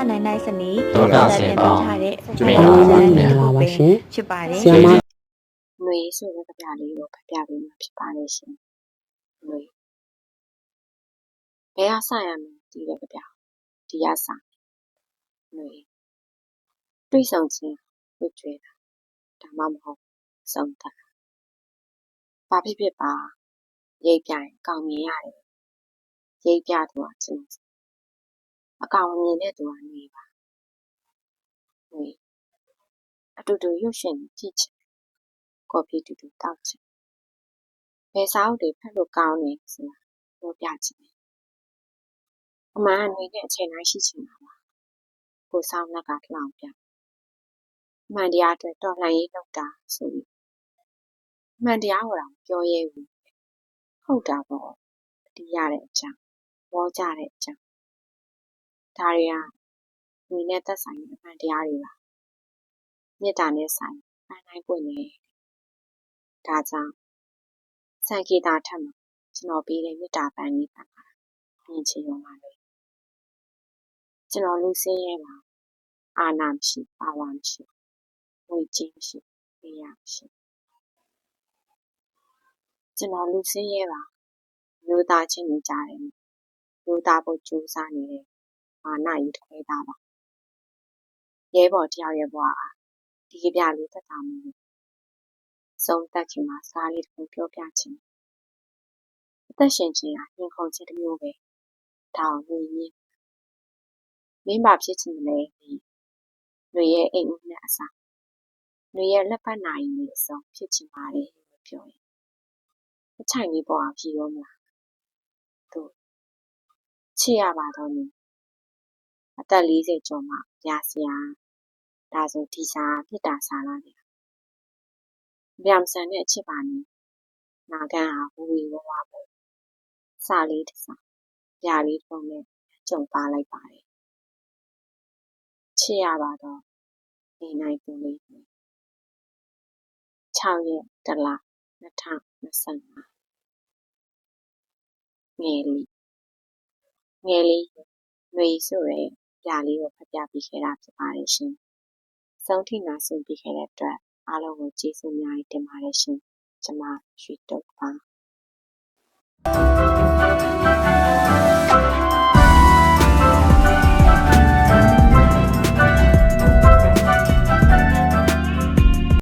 နိုင်နိုင်စနီ ဒေါက်တာဆင်ပေါင်း ထားတဲ့ ကျွေးပါပါ မင်္ဂလာပါရှင် ဖြစ်ပါတယ် ဆီယမ ຫນွေဆိုတဲ့ကြပြလေးကိုဖတ်ပြပေးမှာဖြစ်ပါတယ်ရှင်။ຫນွေဘယ်ဟာစရမလဲဒီတဲ့ကြပြဒီဟာစຫນွေတွေးဆောင်ခြင်းဝှကြွေးတာဒါမှမဟုတ်ဆုံးတာဘာဖြစ်ဖြစ်ပါရိပ်ပြရင်ကောင်းမြင်ရတယ်ရိပ်ပြသူကချင်း အကောင်မြင်တဲ့သူကနေပါຫນွေအတူတူရုပ်ရှင်ကြည့်ချင်ကော်ဖီတူတူတောက်ချင်ဘယ်စာအုပ်တွေဖတ်လို့ကောင်းလဲဆိုတာပြောပြချင်တယ်။အမှန်ကနေနဲ့အချိန်တိုင်းရှိချင်တာပါ။ကိုဆောင်လက်ကလှောင်ပြ။အမှန်တရားအတွက်တော်လှန်ရေးလုပ်တာဆိုပြီးအမှန်တရားကိုတော့ပြောရဲဘူး။ဟုတ်တာပေါ့။ဒီရတဲ့အကြောင်းဝေါ်ကြတဲ့အကြောင်း ဒါတွေကဒီနဲ့သက်ဆိုင်တဲ့ အမှန်တရားတွေပါ။မေတ္တာနဲ့ဆိုင်ပန်းတိုင်းပွင့်နေ။ဒါကြောင့် စံကေတာထက်မှာ ကျွန်တော်ပေးတဲ့ မေတ္တာပန်းလေးပန်းပါမြင်ချင်ရုံပါလေကျွန်တော် လူစင်းရဲပါ အာနာမရှိ ပါဝါမရှိဝေကြီးမရှိပေးရမရှိ ကျွန်တော် လူစင်းရဲပါမျိုးသားချင်းနေကြတယ်မျိုးသားဖို့ကြိုးစားနေတဲ့ ၅နာရီခွဲသားပါရဲဘော်တယောက်ရဲ့ဘဝဟာဒီပြလေးသက်သာမှုဆုံးသက်ခင်မှာစားလေးတစ်ခုပြောပြခြင်းအသက်ရှင်ခြင်းဟာညှဉ်းခုံခြင်းတစ်မျိုးပဲဒါကိုမြင်ရင်းမင်းပါဖြစ်ခြင်းလည်းဒီလူရဲ့အိမ်ဦးနဲ့အစားလူရဲ့လက်ပတ်နိုင်နေအဆုံးဖြစ်ချင်ပါလေလို့ပြောရင်အချိုင်လေးပေါ်အောင်ဖြေရောမလားသူချစ်ရပါတော့မည် အသက်40ကျော်မှရာစရာ ဒါဆို ဒီစာပြစ်တာစာလားလေဗျမ်ဆန်နဲ့ အချစ်ပါနေနာကန်ဟာဝူဝီဝဝပေါ့ စာလေးတစ်စာပြာလေးတစ်ပုံနဲ့ ကြုံပါလိုက်ပါတယ် ချစ်ရပါတော့ နေနိုင်သူလေး6ရက်တလ2025ငယ်လေး ငယ်လေးຫນွေဆိုရဲ ပြာလေးကိုဖတ်ပြပေးခဲ့တာဖြစ်ပါတယ်ရှင်ဆုံးထိနာဆင်ပေးခဲ့တဲ့အတွက်အားလုံးကိုကျေးဇူးအများကြီးတင်ပါတယ်ရှင်ကျွန်မရွှေတုတ်ပါ